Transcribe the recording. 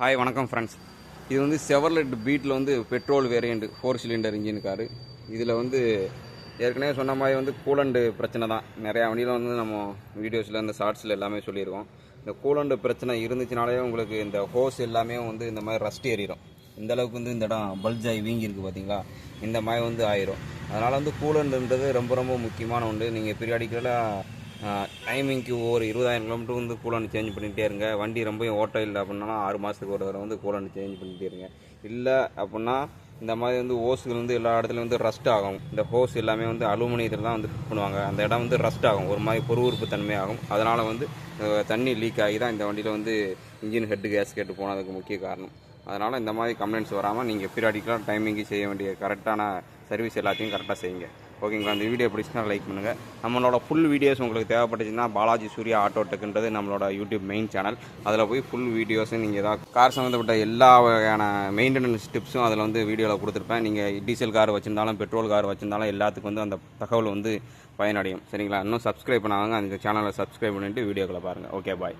Hi வணக்கம் friends இது வந்து செவர்லெட் பீட்டில் வந்து petrol variant four cylinder engine car இதில் வந்து ஏற்கனவே சொன்ன மாதிரி வந்து கூலண்டு பிரச்சனை தான். நிறையா வண்டியில் வந்து நம்ம வீடியோஸில் இந்த ஷார்ட்ஸில் எல்லாமே சொல்லியிருக்கோம். இந்த கூலண்டு பிரச்சனை இருந்துச்சுனாலே உங்களுக்கு இந்த ஹோஸ் எல்லாமே வந்து இந்த மாதிரி ரஸ்ட் ஏறிடும் இந்த அளவுக்கு வந்து இந்த இடம் பல்ஜாய் வீங்கியிருக்கு பார்த்தீங்களா இந்த மாதிரி வந்து ஆயிரும். அதனால் வந்து கூலண்டுன்றது ரொம்ப ரொம்ப முக்கியமான ஒன்று நீங்கள் பீரியாடிக்கலாக டைமிங்க்கு ஒரு இருபதாயிரம் கிலோமீட்டர் வந்து கூலண்ட் சேஞ்ச் பண்ணிகிட்டே இருங்க. வண்டி ரொம்ப ஓட்டம் இல்லை அப்படின்னா ஆறு மாதத்துக்கு ஒரு தடவை வந்து கூலண்ட் சேஞ்ச் பண்ணிகிட்டே இருங்க. இல்லை அப்படின்னா இந்த மாதிரி வந்து ஓஸுகள் வந்து எல்லா இடத்துலையும் வந்து ரஸ்ட் ஆகும். இந்த ஹோஸ் எல்லாமே வந்து அலுமினியத்தில் தான் வந்து ஃபிட் பண்ணுவாங்க. அந்த இடம் வந்து ரஸ்ட் ஆகும். ஒரு மாதிரி பொறுவுறுப்பு தன்மை ஆகும். அதனால் வந்து தண்ணி லீக் ஆகி தான் இந்த வண்டியில் வந்து இன்ஜின் ஹெட்டு கேஸ் கேட்டு போனதுக்கு முக்கிய காரணம். அதனால் இந்த மாதிரி கம்ப்ளைண்ட்ஸ் வராமல் நீங்கள் பீரியாடிக்கலாக டைமிங்கு செய்ய வேண்டிய கரெக்டான சர்வீஸ் எல்லாத்தையும் கரெக்டாக செய்யுங்க. ஓகேங்களா? இந்த வீடியோ பிடிச்சினா லைக் பண்ணுங்கள் நம்மளோட ஃபுல் வீடியோஸ் உங்களுக்கு தேவைப்பட்டுச்சுன்னா பாலாஜி சூர்யா ஆட்டோ டெக்குன்றது நம்மளோட யூடியூப் மெயின் சேனல் அதில் போய் ஃபுல் வீடியோஸும் நீங்கள் ஏதாவது கார் சம்மந்தப்பட்ட எல்லா வகையான மெயின்டெனன்ஸ் டிப்ஸும் அதில் வந்து வீடியோவில் கொடுத்துருப்பேன். நீங்கள் டீசல் கார் வச்சுருந்தாலும் பெட்ரோல் கார் வச்சுருந்தாலும் எல்லாத்துக்கும் வந்து அந்த தகவல் வந்து பயனடையும். சரிங்களா? இன்னும் சப்ஸ்கிரைப் பண்ணாங்க அந்த சேனலை சப்ஸ்கிரைப் பண்ணிவிட்டு வீடியோக்களை பாருங்கள் ஓகே பாய்